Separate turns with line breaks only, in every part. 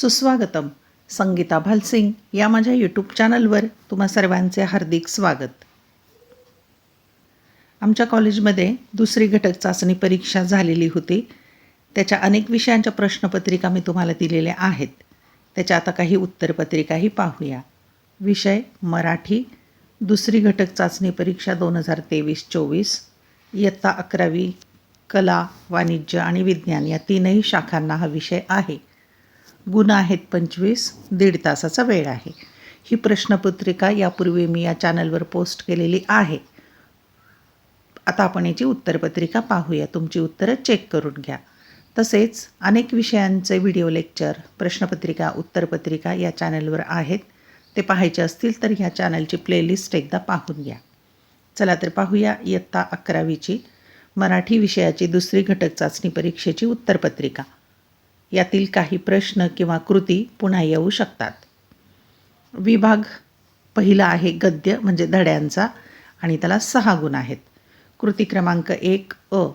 सुस्वागतम. संगीता भालसिंग या माझ्या यूट्यूब चॅनलवर तुम्हा सर्वांचे हार्दिक स्वागत. आमच्या कॉलेजमध्ये दुसरी घटक चाचणी परीक्षा झालेली होती. त्याच्या अनेक विषयांच्या प्रश्नपत्रिका मी तुम्हाला दिलेल्या आहेत. त्याच्या आता काही उत्तरपत्रिकाही पाहूया. विषय मराठी. दुसरी घटक चाचणी परीक्षा दोन हजार तेवीस चोवीस. इयत्ता अकरावी. कला वाणिज्य आणि विज्ञान या तीनही शाखांना हा विषय आहे. गुण आहेत पंचवीस दीड तासाचा वेळ आहे. ही प्रश्नपत्रिका यापूर्वी मी या चॅनलवर पोस्ट केलेली आहे. आता आपण याची उत्तरपत्रिका पाहूया. तुमची उत्तरं चेक करून घ्या. तसेच अनेक विषयांचे व्हिडिओ लेक्चर प्रश्नपत्रिका उत्तरपत्रिका या चॅनलवर आहेत. ते पाहायचे असतील तर ह्या चॅनलची प्लेलिस्ट एकदा पाहून घ्या. चला तर पाहूया इयत्ता अकरावीची मराठी विषयाची दुसरी घटक चाचणी परीक्षेची उत्तरपत्रिका. यातील काही प्रश्न किंवा कृती पुन्हा येऊ शकतात. विभाग पहिला आहे गद्य म्हणजे धड्यांचा आणि त्याला सहा गुण आहेत. कृती क्रमांक एक अ.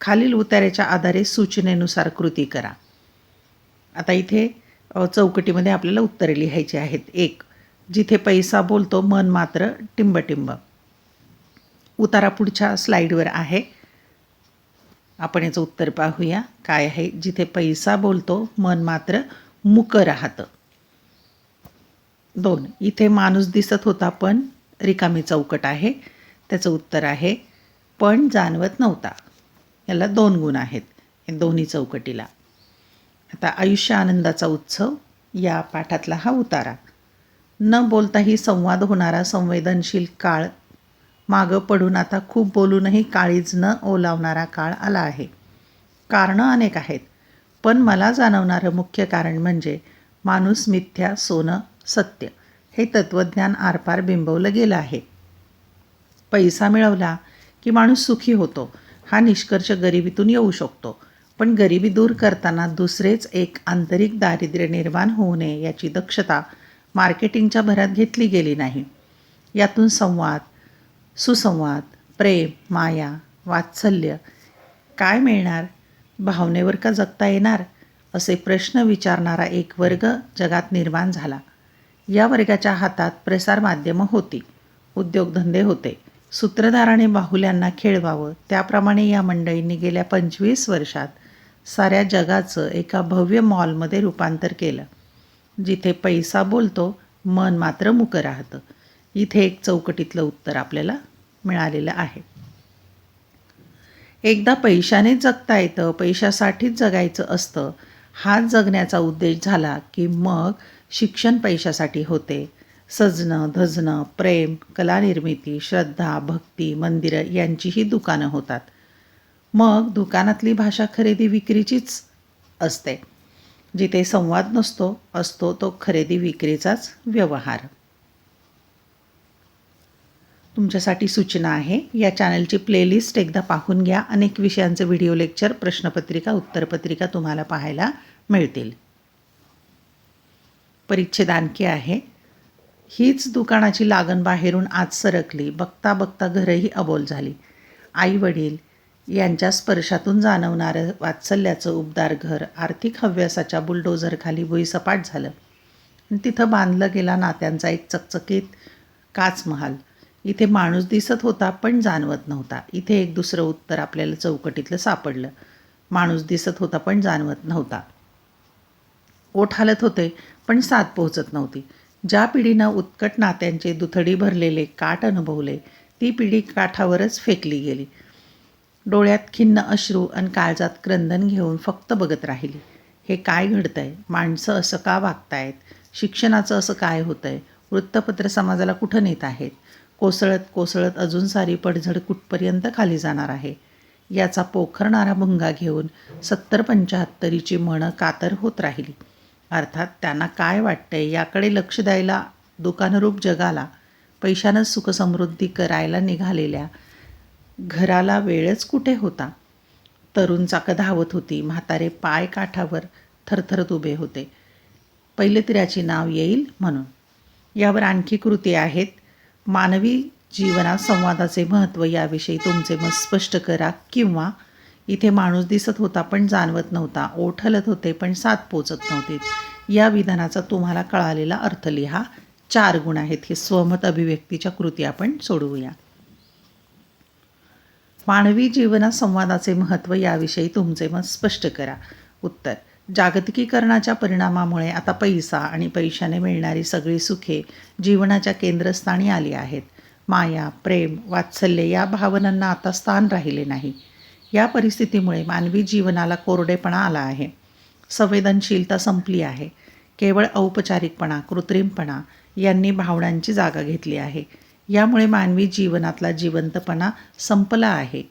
खालील उतार्याच्या आधारे सूचनेनुसार कृती करा. आता इथे चौकटीमध्ये आपल्याला उत्तरे लिहायची आहेत. एक जिथे पैसा बोलतो मन मात्र टिंबटिंब. उतारा पुढच्या स्लाईडवर आहे. आपण याचं उत्तर पाहूया. काय आहे? जिथे पैसा बोलतो मन मात्र मुक राहतं. दोन इथे माणूस दिसत होता पण रिकामी चौकट आहे. त्याचं उत्तर आहे पण जाणवत नव्हता. याला दोन गुण आहेत हे दोन्ही चौकटीला. आता आयुष्य आनंदाचा उत्सव या पाठातला हा उतारा. न बोलताही संवाद होणारा संवेदनशील काळ मागं पडून आता खूप बोलूनही काळीज न ओलावणारा काळ आला आहे. कारणं अनेक आहेत पण मला जाणवणारं मुख्य कारण म्हणजे माणूस मिथ्या सोनं सत्य हे तत्त्वज्ञान आरपार बिंबवलं गेलं आहे. पैसा मिळवला की माणूस सुखी होतो हा निष्कर्ष गरिबीतून येऊ शकतो पण गरिबी दूर करताना दुसरेच एक आंतरिक दारिद्र्य निर्माण होऊ नये याची दक्षता मार्केटिंगच्या भरात घेतली गेली नाही. यातून संवाद सुसंवाद प्रेम माया वात्सल्य काय मिळणार? भावनेवर का जगता येणार? असे प्रश्न विचारणारा एक वर्ग जगात निर्माण झाला. या वर्गाच्या हातात प्रसारमाध्यमं होती. उद्योगधंदे होते. सूत्रधाराने बाहुल्यांना खेळवावं त्याप्रमाणे या मंडळींनी गेल्या पंचवीस वर्षात साऱ्या जगाचं एका भव्य मॉलमध्ये रूपांतर केलं. जिथे पैसा बोलतो मन मात्र मुकं राहतं. इथे एक चौकटीतलं उत्तर आपल्याला मिळालेलं आहे. एकदा पैशानेच जगता येतं पैशासाठीच जगायचं असतं हाच जगण्याचा उद्देश झाला की मग शिक्षण पैशासाठी होते. सजणं धजणं प्रेम कलानिर्मिती श्रद्धा भक्ती मंदिरं यांचीही दुकानं होतात. मग दुकानातली भाषा खरेदी विक्रीचीच असते. जिथे संवाद नसतो असतो तो खरेदी विक्रीचाच व्यवहार. तुमच्यासाठी सूचना आहे. या चॅनलची प्लेलिस्ट एकदा पाहून घ्या. अनेक विषयांचे व्हिडिओ लेक्चर प्रश्नपत्रिका उत्तरपत्रिका तुम्हाला पाहायला मिळतील. परिच्छेद आणखी आहे. हीच दुकानाची लागण बाहेरून आज सरकली. बघता बघता घरही अबोल झाली. आई वडील यांच्या स्पर्शातून जाणवणारं वात्सल्याचं उबदार घर आर्थिक हव्यासाच्या बुलडोझरखाली भुईसपाट झालं. तिथं बांधलं गेला नात्यांचा एक चकचकीत काचमहाल. इथे माणूस दिसत होता पण जाणवत नव्हता. इथे एक दुसरं उत्तर आपल्याला चौकटीतलं सापडलं. माणूस दिसत होता पण जाणवत नव्हता. ओठ हालत होते पण साथ पोहोचत नव्हती. ज्या पिढीनं उत्कट नात्यांचे दुथडी भरलेले काठ अनुभवले ती पिढी काठावरच फेकली गेली. डोळ्यात खिन्न अश्रू आणि काळजात क्रंदन घेऊन फक्त बघत राहिली. हे काय घडतंय? माणसं असं का वागतायत? शिक्षणाचं असं काय होतंय? वृत्तपत्र समाजाला कुठं नेत आहेत? कोसळत कोसळत अजून सारी पडझड कुठपर्यंत खाली जाणार आहे? याचा पोखरणारा भुंगा घेऊन सत्तर पंच्याहत्तरीची म्हणं कातर होत राहिली. अर्थात त्यांना काय वाटतंय याकडे लक्ष द्यायला दुकानरूप जगाला पैशानं सुखसमृद्धी करायला निघालेल्या घराला वेळच कुठे होता? तरुण चाकं धावत होती म्हातारे पाय काठावर थरथरत उभे होते. पहिले तिऱ्याची नाव येईल म्हणून. यावर आणखी कृती आहेत मानवी जीवनात संवादाचे महत्त्व याविषयी तुमचे मत स्पष्ट करा किंवा इथे माणूस दिसत होता पण जाणवत नव्हता ओठलत होते पण साथ पोचत नव्हते. या विधानाचा तुम्हाला कळालेला अर्थ लिहा. चार गुण आहेत. हे स्वमत अभिव्यक्तीच्या कृती आपण सोडवूया. मानवी जीवनात संवादाचे महत्त्व याविषयी तुमचे मत स्पष्ट करा. उत्तर. जागतिकीकरणाच्या परिणामामुळे आता पैसा आणि पैशाने मिळणारी सगळी सुखे जीवनाच्या केंद्रस्थानी आली आहेत. माया प्रेम वात्सल्य या भावनांना आता स्थान राहिले नाही. या परिस्थितीमुळे मानवी जीवनाला कोरडेपणा आला आहे. संवेदनशीलता संपली आहे. केवळ औपचारिकपणा कृत्रिमपणा यांनी भावनांची जागा घेतली आहे. यामुळे मानवी जीवनातला जिवंतपणा संपला आहे.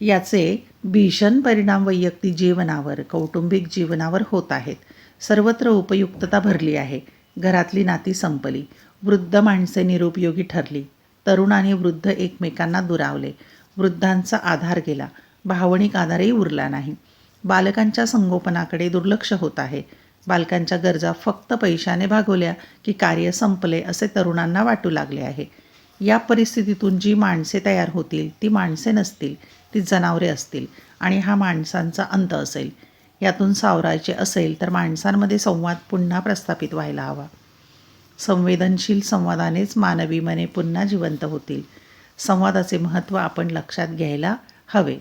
याचे भीषण परिणाम वैयक्तिक जीवनावर कौटुंबिक जीवनावर होत आहेत. सर्वत्र उपयुक्तता भरली आहे. घरातली नाती संपली. वृद्ध माणसे निरुपयोगी ठरली. तरुण आणि वृद्ध एकमेकांना दुरावले. वृद्धांचा आधार गेला. भावनिक आधारही उरला नाही. बालकांच्या संगोपनाकडे दुर्लक्ष होत आहे. बालकांच्या गरजा फक्त पैशाने भागवल्या की कार्य संपले असे तरुणांना वाटू लागले आहे. या परिस्थितीतून जी माणसे तयार होतील ती माणसे नसतील. ती जनावरे असतील आणि हा माणसांचा अंत असेल. यातून सावरायचे असेल तर माणसांमध्ये संवाद पुन्हा प्रस्थापित व्हायला हवा. संवेदनशील संवादानेच मानवी मने पुन्हा जिवंत होतील. संवादाचे महत्त्व आपण लक्षात घ्यायला हवे.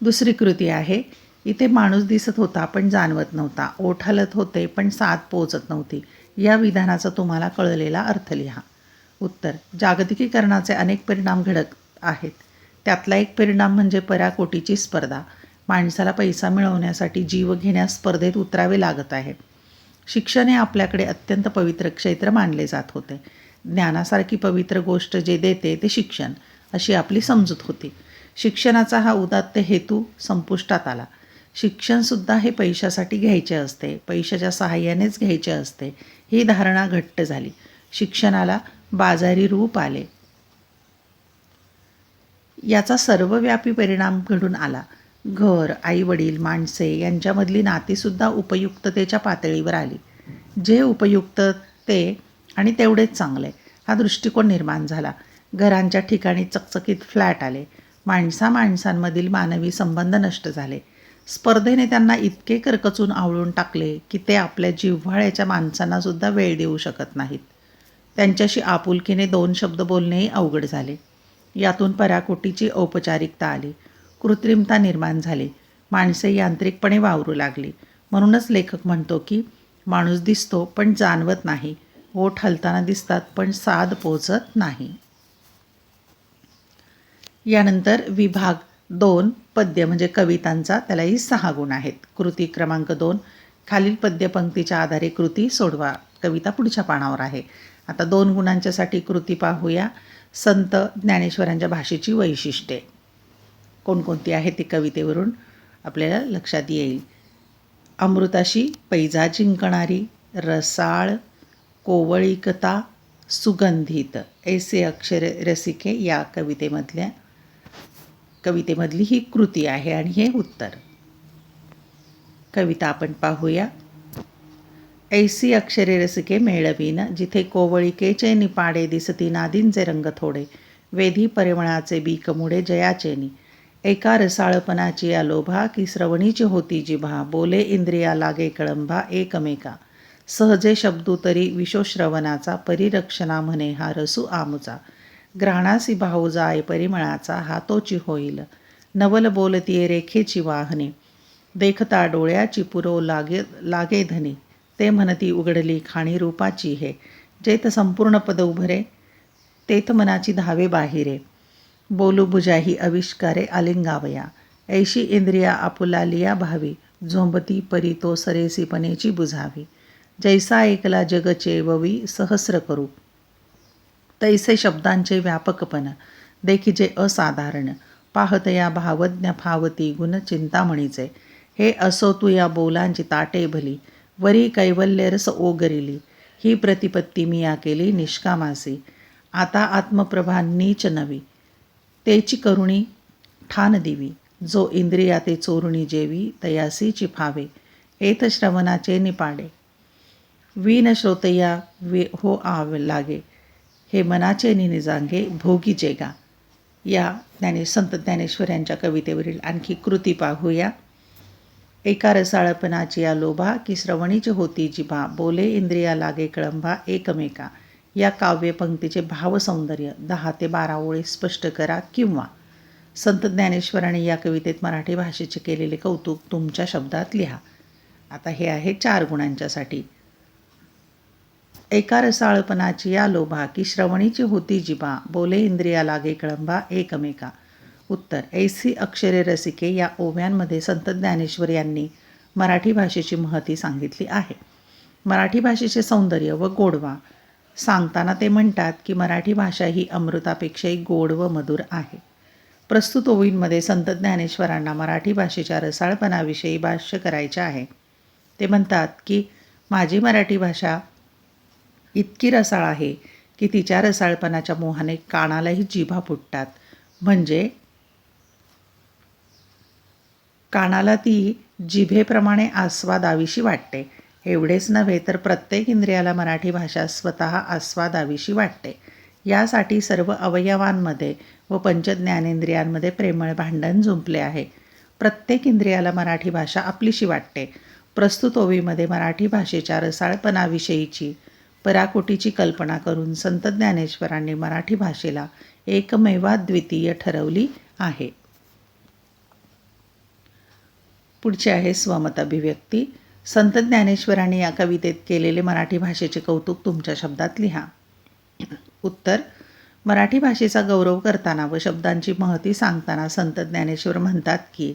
दुसरी कृती आहे इथे माणूस दिसत होता पण जाणवत नव्हता. ओठ हलत होते पण साथ पोचत नव्हती. या विधानाचा तुम्हाला कळलेला अर्थ लिहा. उत्तर जागतिकीकरणाचे अनेक परिणाम घडत आहेत. त्यातला एक परिणाम म्हणजे पराकोटीची स्पर्धा. माणसाला पैसा मिळवण्यासाठी जीव घेण्यास स्पर्धेत उतरावे लागत आहे. शिक्षण हे आपल्याकडे अत्यंत पवित्र क्षेत्र मानले जात होते. ज्ञानासारखी पवित्र गोष्ट जे देते ते शिक्षण अशी आपली समजूत होती. शिक्षणाचा हा उदात्त हेतू संपुष्टात आला. शिक्षणसुद्धा हे पैशासाठी घ्यायचे असते पैशाच्या सहाय्यानेच घ्यायचे असते ही धारणा घट्ट झाली. शिक्षणाला बाजारी रूप आले. याचा सर्वव्यापी परिणाम घडून आला. घर आईवडील माणसे यांच्यामधली नातीसुद्धा उपयुक्ततेच्या पातळीवर आली. जे उपयुक्त ते आणि तेवढेच चांगले हा दृष्टिकोन निर्माण झाला. घरांच्या ठिकाणी चकचकीत फ्लॅट आले. माणसा माणसांमधील मानवी संबंध नष्ट झाले. स्पर्धेने त्यांना इतके करकचून आवळून टाकले की ते आपल्या जिव्हाळ्याच्या माणसांनासुद्धा वेळ देऊ शकत नाहीत. त्यांच्याशी आपुलकीने दोन शब्द बोलणेही अवघड झाले. यातून पराकोटीची औपचारिकता आली. कृत्रिमता निर्माण झाली. माणसे यांत्रिकपणे वावरू लागली. म्हणूनच लेखक म्हणतो की माणूस दिसतो पण जाणवत नाही. ओठ हलताना दिसतात पण साध पोचत नाही. यानंतर विभाग दोन पद्य म्हणजे कवितांचा त्यालाही सहा गुण आहेत. कृती क्रमांक दोन खालील पद्यपंक्तीच्या आधारे कृती सोडवा. कविता पुढच्या पानावर आहे. आता दोन गुणांच्यासाठी कृती पाहूया. संत ज्ञानेश्वरांच्या भाषेची वैशिष्ट्ये. कोणकोणती आहे ती कवितेवरून आपल्याला लक्षात येईल. अमृताशी पैजा जिंकणारी रसाळ कोवळीकता सुगंधित ऐसे अक्षर रसिके या कवितेमधल्या कवितेमधली ही कृती आहे आणि हे उत्तर. कविता आपण पाहूया. ऐसी अक्षरे रसिके मेळवीन जिथे कोवळिकेचे निपाडे दिसती नादींचे रंग थोडे. वेधी परिमळाचे बीकमुडे जयाचेनी. एका रसाळपणाची आलोभा की श्रवणीची होती जिभा. बोले इंद्रिया लागे कळंबा एकमेका. सहजे शब्दू तरी विशोश्रवणाचा परिरक्षणा म्हणे हा रसू आमुचा. ग्रहणासी भाऊ जाय परिमळाचा हातोची होईल. नवल बोलतीये रेखेची वाहने. देखता डोळ्याची पुरो लागे लागे धनी. ते म्हणती उघडली खाणी रूपाची हे. जेथ संपूर्ण पद उभरे तेथ मनाची धावे बाहिरे. बोलू बुजाही अविष्कारे आलिंगावया. ऐशी इंद्रिया आपुलालिया भावी. झोंबती परी तो सरेसीपणेची बुझावी. जैसा ऐकला जगचे ववी सहस्र करू. तैसे शब्दांचे व्यापकपण. देखीचे असाधारण. पाहतया भावज्ञ फावती गुण चिंतामणीचे. हे असो तू या बोलांची ताटे भली. वरी कैवल्यरस ओगरिली ही प्रतिपत्ती मी या केली निष्कामासी. आता आत्मप्रभा नीच नवी. तेची करुणी ठान दिवी. जो इंद्रिया ते चोरुणी जेवी तयासी चिफावे. एत श्रवणाचे निपाडे. वीन श्रोतया वे हो आव लागे. हे मनाचे निजांगे भोगी जेगा. या ज्ञाने संत ज्ञानेश्वर यांच्या कवितेवरील आणखी कृती पाहूया. एका रसाळपणाची या लोभा की श्रवणीची होती जिभा बोले इंद्रिया लागे कळंबा एकमेका. या काव्यपंक्तीचे भावसौंदर्य दहा ते बारा ओळी स्पष्ट करा किंवा. संत ज्ञानेश्वरांनी या कवितेत मराठी भाषेचे केलेले कौतुक तुमच्या शब्दात लिहा. आता हे आहे चार गुणांच्यासाठी. एका रसाळपणाची या लोभा की श्रवणीची होती जिबा बोले इंद्रिया लागे कळंबा एकमेका. उत्तर. ऐसी अक्षरे रसिके या ओव्यांमध्ये संत ज्ञानेश्वर यांनी मराठी भाषेची महती सांगितली आहे. मराठी भाषेचे सौंदर्य व गोडवा. सांगताना ते म्हणतात की मराठी भाषा ही अमृतापेक्षाही गोड व मधुर आहे. प्रस्तुत ओवींमध्ये संत ज्ञानेश्वरांना मराठी भाषेच्या रसाळपणाविषयी भाष्य करायचे आहे. ते म्हणतात की माझी मराठी भाषा इतकी रसाळ आहे की तिच्या रसाळपणाच्या मोहाने कानालाही जिभा फुटतात. म्हणजे कानाला ती जिभेप्रमाणे आस्वादावीशी वाटते. एवढेच नव्हे तर प्रत्येक इंद्रियाला मराठी भाषा स्वतः आस्वादावीशी वाटते. यासाठी सर्व अवयवांमध्ये व पंचज्ञानेंद्रियांमध्ये प्रेमळ भांडण जुंपले आहे. प्रत्येक इंद्रियाला मराठी भाषा आपलीशी वाटते. प्रस्तुत ओवीमध्ये मराठी भाषेच्या रसाळपणाविषयीची पराकोटीची कल्पना करून संत ज्ञानेश्वरांनी मराठी भाषेला एकमेवाद्वितीय ठरवली आहे. पुढचे आहे स्वमत अभिव्यक्ती. संत ज्ञानेश्वरांनी या कवितेत केलेले मराठी भाषेचे कौतुक तुमच्या शब्दात लिहा. उत्तर मराठी भाषेचा गौरव करताना व शब्दांची महती सांगताना संत ज्ञानेश्वर म्हणतात की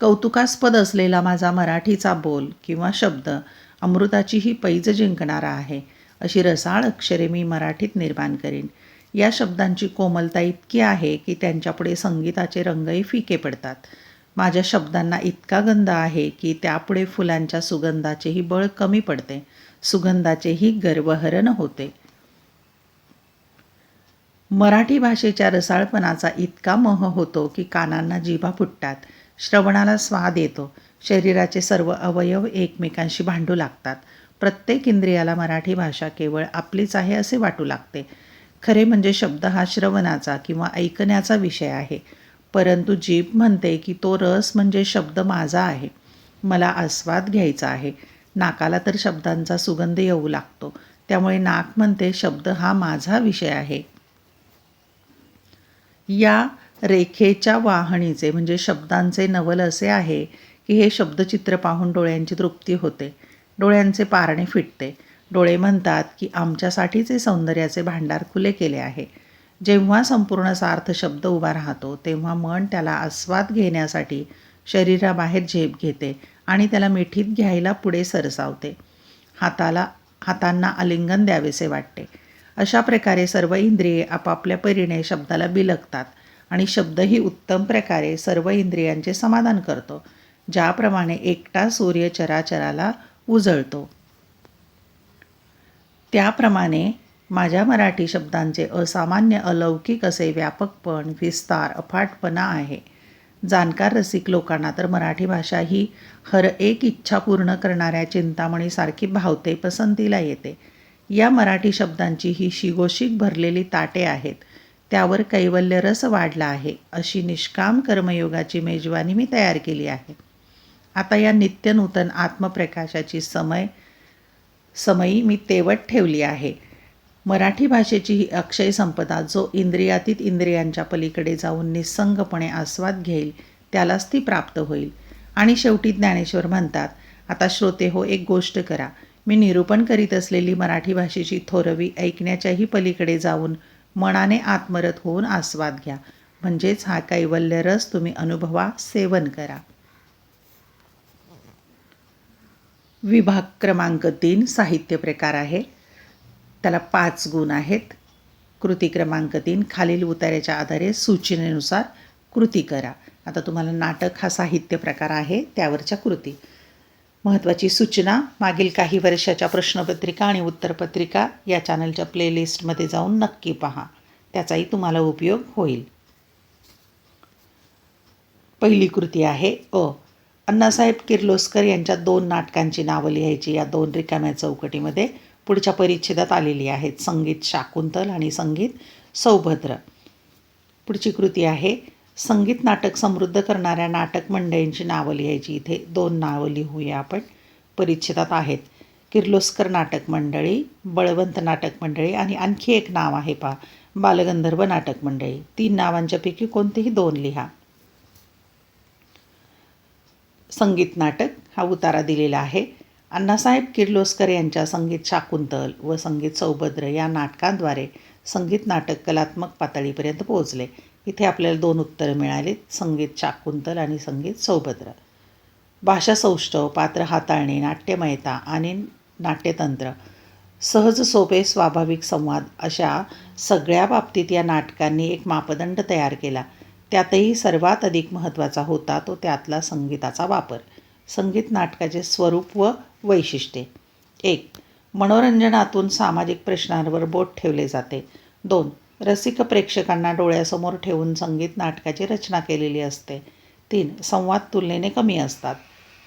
कौतुकास्पद असलेला माझा मराठीचा बोल किंवा शब्द अमृताचीही पैज जिंकणारा आहे अशी रसाळ अक्षरे मी मराठीत निर्माण करीन. या शब्दांची कोमलता इतकी आहे की त्यांच्यापुढे संगीताचे रंगही फिके पडतात. माझ्या शब्दांना इतका गंध आहे की त्यापुढे फुलांच्या सुगंधाचेही बळ कमी पडते. सुगंधाचेही गर्वहरण होते. मराठी भाषेच्या रसाळपणाचा इतका मोह होतो की कानांना जिभा फुटतात. श्रवणाला स्वाद येतो. शरीराचे सर्व अवयव एकमेकांशी भांडू लागतात. प्रत्येक इंद्रियाला मराठी भाषा केवळ आपलीच आहे असे वाटू लागते. खरे म्हणजे शब्द हा श्रवणाचा किंवा ऐकण्याचा विषय आहे. परंतु जीभ म्हणते की तो रस म्हणजे शब्द माझा आहे. मला आस्वाद घ्यायचा आहे. नाकाला तर शब्दांचा सुगंध येऊ लागतो. त्यामुळे नाक म्हणते शब्द हा माझा विषय आहे. या रेखेच्या वाहणीचे म्हणजे शब्दांचे नवल असे आहे की हे शब्दचित्र पाहून डोळ्यांची तृप्ती होते. डोळ्यांचे पारणे फिटते. डोळे म्हणतात की आमच्यासाठीचे सौंदर्याचे भांडार खुले केले आहे. जेव्हा संपूर्ण सार्थ शब्द उभा राहतो तेव्हा मन त्याला आस्वाद घेण्यासाठी शरीराबाहेर झेप घेते आणि त्याला मिठीत घ्यायला पुढे सरसावते. हाताला हातांना आलिंगन द्यावेसे वाटते. अशा प्रकारे सर्व इंद्रिये आपापल्या परीने शब्दाला बिलगतात आणि शब्दही उत्तम प्रकारे सर्व इंद्रियांचे समाधान करतो ज्याप्रमाणे एकटा सूर्य चराचराला उजळतो. त्याप्रमाणे माझ्या मराठी शब्दांचे असामान्य अलौकिक असे व्यापकपण विस्तार अफाटपणा आहे. जाणकार रसिक लोकांना तर मराठी भाषा ही हर एक इच्छा पूर्ण करणाऱ्या चिंतामणीसारखी भावते पसंतीला येते. या मराठी शब्दांची ही शिगोशिक भरलेली ताटे आहेत. त्यावर कैवल्य रस वाढला आहे. अशी निष्काम कर्मयोगाची मेजवानी मी तयार केली आहे. आता या नित्यनूतन आत्मप्रकाशाची समय समयी मी तेवट ठेवली आहे. मराठी भाषेची ही अक्षय संपदा जो इंद्रियातीत इंद्रियांच्या पलीकडे जाऊन निसंगपणे आस्वाद घेईल त्यालाच ती प्राप्त होईल. आणि शेवटी ज्ञानेश्वर म्हणतात आता श्रोते हो एक गोष्ट करा. मी निरूपण करीत असलेली मराठी भाषेची थोरवी ऐकण्याच्याही पलीकडे जाऊन मनाने आत्मरत होऊन आस्वाद घ्या. म्हणजेच हा कैवल्य रस तुम्ही अनुभवा सेवन करा. विभाग क्रमांक तीन साहित्य प्रकार आहे. त्याला पाच गुण आहेत. कृती क्रमांक तीन खालील उतार्याच्या आधारे सूचनेनुसार कृती करा. आता तुम्हाला नाटक हा साहित्य प्रकार आहे त्यावरच्या कृती. महत्त्वाची सूचना मागील काही वर्षाच्या प्रश्नपत्रिका आणि उत्तरपत्रिका या चॅनलच्या प्लेलिस्टमध्ये जाऊन नक्की पहा. त्याचाही तुम्हाला उपयोग होईल. पहिली कृती आहे अ. अण्णासाहेब किर्लोस्कर यांच्या दोन नाटकांची नावं लिहायची या दोन रिकाम्या चौकटीमध्ये. पुढच्या परिच्छेदात आलेली आहेत. संगीत शाकुंतल आणि संगीत सौभद्र. पुढची कृती आहे संगीत नाटक समृद्ध करणाऱ्या नाटक मंडळींची नावं लिहायची. इथे दोन नावं लिहूया आपण. परिच्छेदात आहेत किर्लोस्कर नाटक मंडळी बळवंत नाटक मंडळी आणि आणखी एक नाव आहे पा बालगंधर्व नाटक मंडळी. तीन नावांच्यापैकी कोणतेही दोन लिहा. संगीत नाटक हा उतारा दिलेला आहे. अण्णासाहेब किर्लोस्कर यांच्या संगीत शाकुंतल व संगीत सौभद्र या नाटकांद्वारे संगीत नाटक कलात्मक पातळीपर्यंत पोहोचले. इथे आपल्याला दोन उत्तरं मिळाली संगीत शाकुंतल आणि संगीत सौभद्र. भाषा सौष्ठव पात्र हाताळणे नाट्यमयता आणि नाट्यतंत्र सहज सोपे स्वाभाविक संवाद अशा सगळ्या बाबतीत या नाटकांनी एक मापदंड तयार केला. त्यातही सर्वात अधिक महत्त्वाचा होता तो त्यातला संगीताचा वापर. संगीत नाटकाचे स्वरूप व वैशिष्ट्ये. एक मनोरंजनातून सामाजिक प्रश्नांवर बोट ठेवले जाते. दोन रसिक प्रेक्षकांना डोळ्यासमोर ठेवून संगीत नाटकाची रचना केलेली असते. तीन संवाद तुलनेने कमी असतात.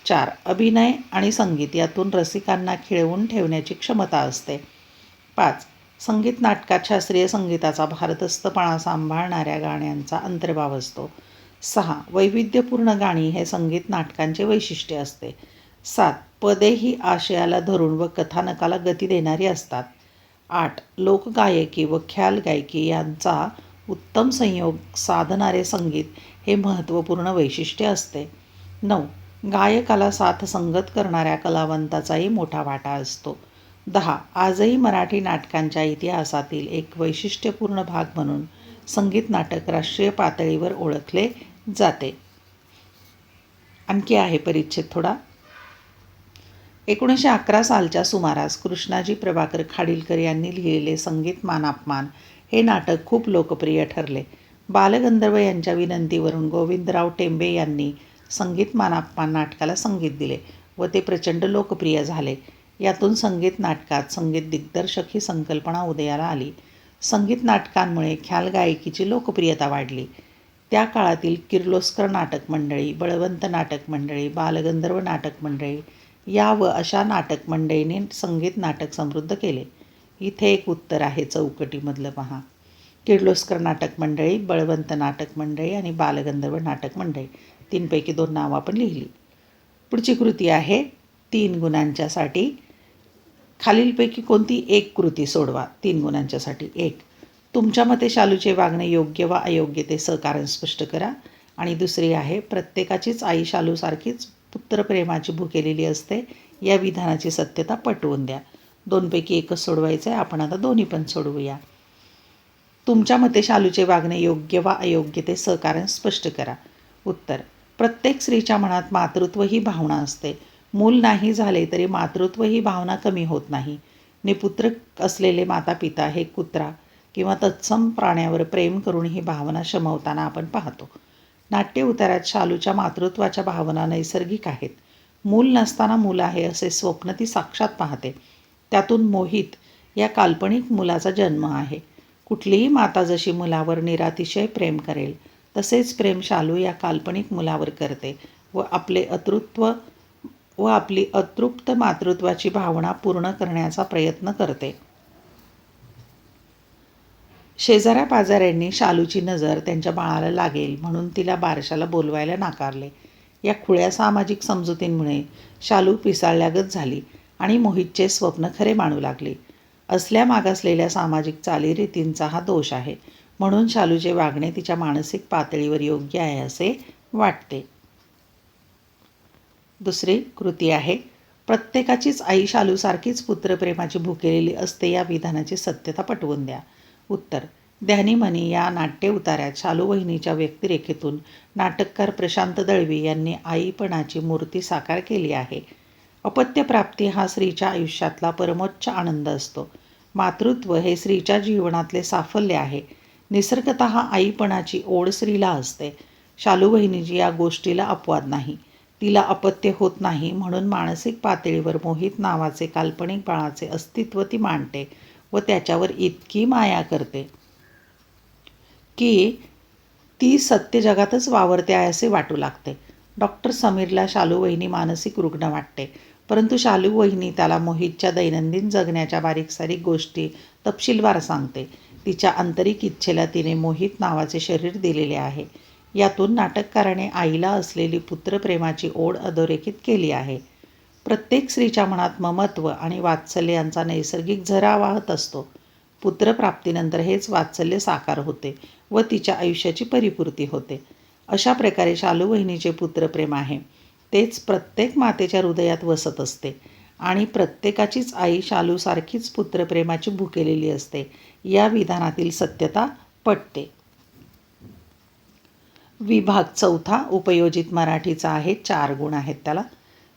चार अभिनय आणि संगीत यातून रसिकांना खिळवून ठेवण्याची क्षमता असते. पाच संगीत नाटकात शास्त्रीय संगीताचा भारतस्थपणा सांभाळणाऱ्या गाण्यांचा अंतर्भाव असतो. सहा वैविध्यपूर्ण गाणी हे संगीत नाटकांचे वैशिष्ट्य असते. सात पदे ही आशयाला धरून व कथानकाला गती देणारी असतात. आठ. लोकगायकी व ख्याल गायकी यांचा उत्तम संयोग साधणारे संगीत हे महत्त्वपूर्ण वैशिष्ट्य असते. नऊ. गायकाला साथ संगत करणाऱ्या कलावंताचाही मोठा वाटा असतो. दहा. आजही मराठी नाटकांच्या इतिहासातील एक वैशिष्ट्यपूर्ण भाग म्हणून संगीत नाटक राष्ट्रीय पातळीवर ओळखले जाते. आणखी आहे परिच्छेद थोडा. एकोणीसशे अकरा सालच्या सुमारास कृष्णाजी प्रभाकर खाडीलकर यांनी लिहिलेले संगीत मानापमान हे नाटक खूप लोकप्रिय ठरले. बालगंधर्व यांच्या विनंतीवरून गोविंदराव टेंबे यांनी संगीत मानापमान नाटकाला संगीत दिले व ते प्रचंड लोकप्रिय झाले. यातून संगीत नाटकात संगीत दिग्दर्शक ही संकल्पना उदयाला आली. संगीत नाटकांमुळे ख्याल गायकीची लोकप्रियता वाढली. त्या काळातील किर्लोस्कर नाटक मंडळी बळवंत नाटक मंडळी बालगंधर्व नाटक मंडळी या व अशा नाटक मंडळीने संगीत नाटक समृद्ध केले. इथे एक उत्तर आहे चौकटीमधलं पहा. किर्लोस्कर नाटक मंडळी बळवंत नाटक मंडळी आणि बालगंधर्व नाटक मंडळी. तीनपैकी दोन नावं आपण लिहिली. पुढची कृती आहे तीन गुणांच्यासाठी. खालीलपैकी कोणती? एक कृती सोडवा. तीन गुणांच्यासाठी एक. तुमच्या मते शालूचे वागणे योग्य वा अयोग्य ते सहकारण स्पष्ट करा. आणि दुसरी आहे प्रत्येकाचीच आई शालूसारखीच पुत्रप्रेमाची भुकेलेली असते या विधानाची सत्यता पटवून द्या. दोनपैकी एकच सोडवायचं आहे आपण आता दोन्ही पण सोडवूया. तुमच्या मते शालूचे वागणे योग्य वा अयोग्य ते सहकारण स्पष्ट करा. उत्तर प्रत्येक स्त्रीच्या मनात मातृत्व ही भावना असते. मूल नाही झाले तरी मातृत्व ही भावना कमी होत नाही. निपुत्र असलेले माता पिता हे कुत्रा किंवा तत्सम प्राण्यावर प्रेम करून ही भावना शमवताना आपण पाहतो. नाट्य उतारात शालूच्या मातृत्वाच्या भावना नैसर्गिक आहेत. मूल नसताना मूल आहे असे स्वप्न ती साक्षात पाहते. त्यातून मोहित या काल्पनिक मुलाचा जन्म आहे. कुठलीही माता जशी मुलावर निरातिशय प्रेम करेल तसेच प्रेम शालू या काल्पनिक मुलावर करते व आपले अतृत्व व आपली अतृप्त मातृत्वाची भावना पूर्ण करण्याचा प्रयत्न करते. शेजाऱ्या पाजाऱ्यांनी शालूची नजर त्यांच्या बाळाला लागेल म्हणून तिला बारशाला बोलवायला नाकारले. या खुळ्या सामाजिक समजुतींमुळे शालू पिसाळल्यागत झाली आणि मोहितचे स्वप्न खरे मानू लागले. असल्या मागासलेल्या सामाजिक चालीरीतींचा हा दोष आहे म्हणून शालूचे वागणे तिच्या मानसिक पातळीवर योग्य आहे असे वाटते. दुसरी कृती आहे प्रत्येकाचीच आई शालूसारखीच पुत्रप्रेमाची भुकेलेली असते या विधानाची सत्यता पटवून द्या. उत्तर. ध्यानीमनी या नाट्य उतार्यात शालू वहिनीच्या व्यक्तिरेखेतून नाटककार प्रशांत दळवी यांनी आईपणाची मूर्ती साकार केली आहे. अपत्यप्राप्ती हा स्त्रीच्या आयुष्यातला परमोच्च आनंद असतो. मातृत्व हे स्त्रीच्या जीवनातले साफल्य आहे. निसर्गत आईपणाची ओढ स्त्रीला असते. शालूवहिनीजी या गोष्टीला अपवाद नाही. तिला अपत्य होत नाही म्हणून मानसिक पातळीवर मोहित नावाचे काल्पनिक बाळाचे अस्तित्व ती मांडते. व त्याच्यावर इतकी माया करते की ती सत्य जगातच वावरते आहे असे वाटू लागते. डॉक्टर समीरला शालू वहिनी मानसिक रुग्ण वाटते. परंतु शालू वहिनी त्याला मोहितच्या दैनंदिन जगण्याच्या बारीक सारीक गोष्टी तपशीलवार सांगते. तिच्या आंतरिक इच्छेला तिने मोहित नावाचे शरीर दिलेले आहे. यातून नाटककाराने आईला असलेली पुत्रप्रेमाची ओढ अधोरेखित केली आहे. प्रत्येक स्त्रीच्या मनात ममत्व आणि वात्सल्य यांचा नैसर्गिक झरा वाहत असतो. पुत्रप्राप्तीनंतर हेच वात्सल्य साकार होते व तिच्या आयुष्याची परिपूर्ती होते. अशा प्रकारे शालू बहिणीचे पुत्रप्रेम आहे. तेच प्रत्येक मातेच्या हृदयात वसत असते आणि प्रत्येकाचीच आई शालूसारखीच पुत्रप्रेमाची भुकेलेली असते. या विधानातील सत्यता पटते. विभाग चौथा उपयोजित मराठीचा आहे चार गुण आहेत त्याला.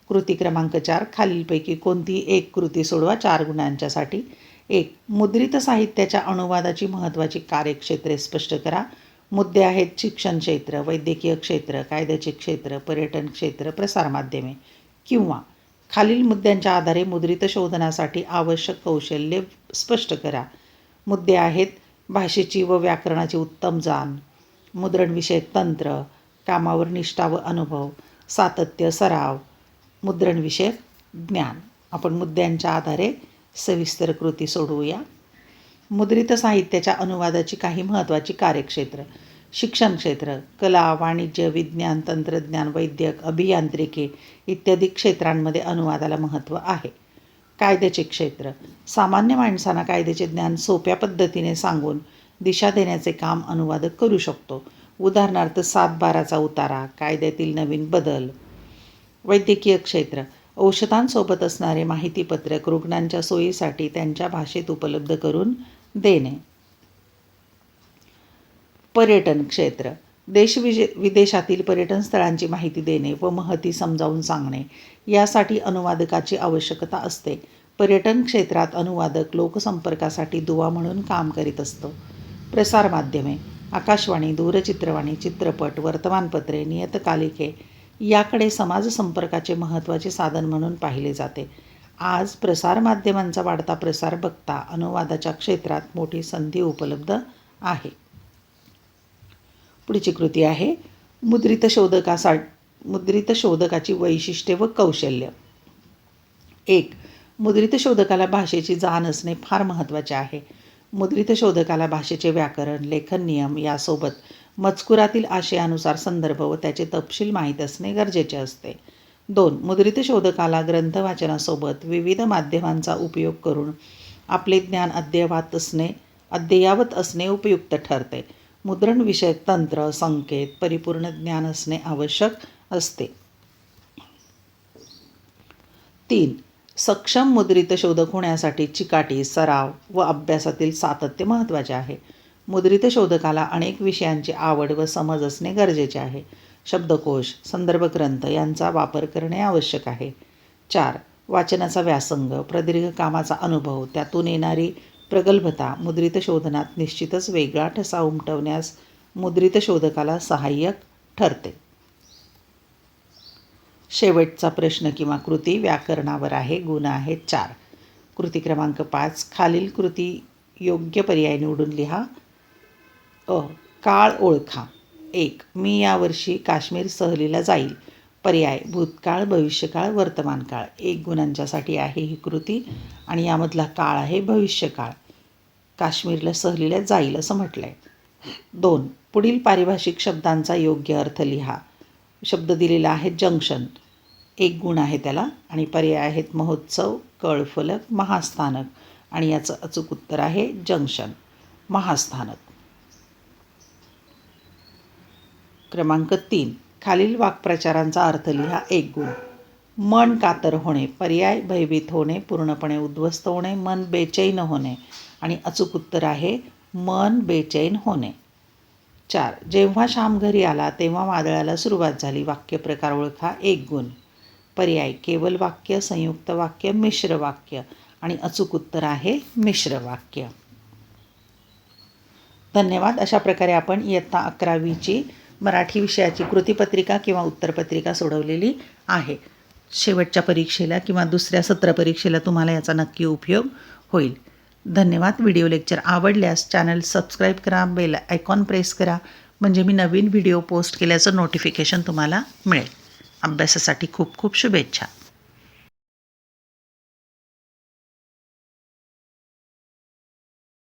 कृती क्रमांक चार खालीलपैकी कोणती एक कृती सोडवा चार गुणांच्यासाठी. एक मुद्रित साहित्याच्या अनुवादाची महत्त्वाची कार्यक्षेत्रे स्पष्ट करा. मुद्दे आहेत शिक्षण क्षेत्र वैद्यकीय क्षेत्र कायद्याचे क्षेत्र पर्यटन क्षेत्र प्रसारमाध्यमे किंवा खालील मुद्द्यांच्या आधारे मुद्रित शोधनासाठी आवश्यक कौशल्य स्पष्ट करा. मुद्दे आहेत भाषेची व व्याकरणाची उत्तम जाण. मुद्रणविषयक तंत्र कामावर निष्ठा व अनुभव. सातत्य सराव. मुद्रणविषयक ज्ञान. आपण मुद्द्यांच्या आधारे सविस्तर कृती सोडवूया. मुद्रित साहित्याच्या अनुवादाची काही महत्त्वाची कार्यक्षेत्र. शिक्षण क्षेत्र कला वाणिज्य विज्ञान तंत्रज्ञान वैद्यक अभियांत्रिकी इत्यादी क्षेत्रांमध्ये अनुवादाला महत्त्व आहे. कायद्याचे क्षेत्र. सामान्य माणसांना कायद्याचे ज्ञान सोप्या पद्धतीने सांगून दिशा देण्याचे काम अनुवादक करू शकतो. उदाहरणार्थ सात बाराचा उतारा कायद्यातील नवीन बदल वैद्यकीय क्षेत्र औषधांसोबत असणारे माहितीपत्रक रुग्णांच्या सोयीसाठी त्यांच्या भाषेत उपलब्ध करून देणे. पर्यटन क्षेत्र देश विजे विदेशातील पर्यटन स्थळांची माहिती देणे व महती समजावून सांगणे यासाठी अनुवादकाची आवश्यकता असते. पर्यटन क्षेत्रात अनुवादक लोकसंपर्कासाठी दुवा म्हणून काम करीत असतो. प्रसारमाध्यमे आकाशवाणी दूरचित्रवाणी चित्रपट वर्तमानपत्रे नियतकालिके याकडे समाजसंपर्काचे महत्त्वाचे साधन म्हणून पाहिले जाते. आज प्रसारमाध्यमांचा वाढता प्रसार बघता अनुवादाच्या क्षेत्रात मोठी संधी उपलब्ध आहे. पुढची कृती आहे मुद्रित शोधकासा मुद्रित शोधकाची वैशिष्ट्ये व कौशल्य. एक मुद्रित शोधकाला भाषेची जाण असणे फार महत्त्वाचे आहे. मुद्रित शोधकाला भाषेचे व्याकरण लेखन नियम यासोबत मजकुरातील आशयानुसार संदर्भ व त्याचे तपशील माहीत असणे गरजेचे असते. दोन मुद्रित शोधकाला ग्रंथ वाचनासोबत विविध माध्यमांचा उपयोग करून आपले ज्ञान अद्ययावत असणे अद्ययावत असणे उपयुक्त ठरते. मुद्रणविषयक तंत्र संकेत परिपूर्ण ज्ञान असणे आवश्यक असते. तीन सक्षम मुद्रित शोधक होण्यासाठी चिकाटी सराव व अभ्यासातील सातत्य महत्त्वाचे आहे. मुद्रित शोधकाला अनेक विषयांची आवड व समज असणे गरजेचे आहे. शब्दकोश संदर्भ ग्रंथ यांचा वापर करणे आवश्यक आहे. चार वाचनाचा व्यासंग प्रदीर्घ कामाचा अनुभव त्यातून येणारी प्रगल्भता मुद्रित शोधनात निश्चितच वेगळा ठसा उमटवण्यास मुद्रित शोधकाला सहाय्यक ठरते. शेवटचा प्रश्न किंवा कृती व्याकरणावर आहे गुण आहेत चार. कृती क्रमांक पाच खालील कृती योग्य पर्याय निवडून लिहा. अ काळ ओळखा. एक मी यावर्षी काश्मीर सहलीला जाईल. पर्याय भूतकाळ भविष्यकाळ वर्तमान काळ एक गुणांच्यासाठी आहे ही कृती आणि यामधला काळ आहे भविष्यकाळ. काश्मीरला सहलीला जाईल असं म्हटलं आहे दोन पुढील पारिभाषिक शब्दांचा योग्य अर्थ लिहा. शब्द दिलेला आहे जंक्शन. एक गुण आहे त्याला आणि पर्याय आहेत महोत्सव कळफलक महास्थानक आणि याचं अचूक उत्तर आहे जंक्शन महास्थानक. क्रमांक तीन. खालील वाक्प्रचारांचा अर्थ लिहा एक गुण. मन कातर होणे पर्याय भयभीत होणे पूर्णपणे उद्ध्वस्त होणे मन बेचैन होणे. आणि अचूक उत्तर आहे मन बेचैन होणे. चार. जेव्हा श्याम घरी आला तेव्हा वादळाला सुरुवात झाली. वाक्यप्रकार ओळखा एक गुण. पर्याय केवल वाक्य संयुक्त वाक्य मिश्र वाक्य. आणि अचूक उत्तर आहे मिश्र वाक्य. धन्यवाद. अशा प्रकारे आपण इयत्ता अकरावीची मराठी विषयाची कृतीपत्रिका किंवा उत्तरपत्रिका सोडवलेली आहे. शेवटच्या परीक्षेला किंवा दुसऱ्या सत्र परीक्षेला तुम्हाला याचा नक्की उपयोग होईल. धन्यवाद. व्हिडिओ लेक्चर आवडल्यास चॅनल सबस्क्राईब करा बेल आयकॉन प्रेस करा म्हणजे मी नवीन व्हिडिओ पोस्ट केल्याचं नोटिफिकेशन तुम्हाला मिळेल. अभ्यासासाठी खूप खूप शुभेच्छा.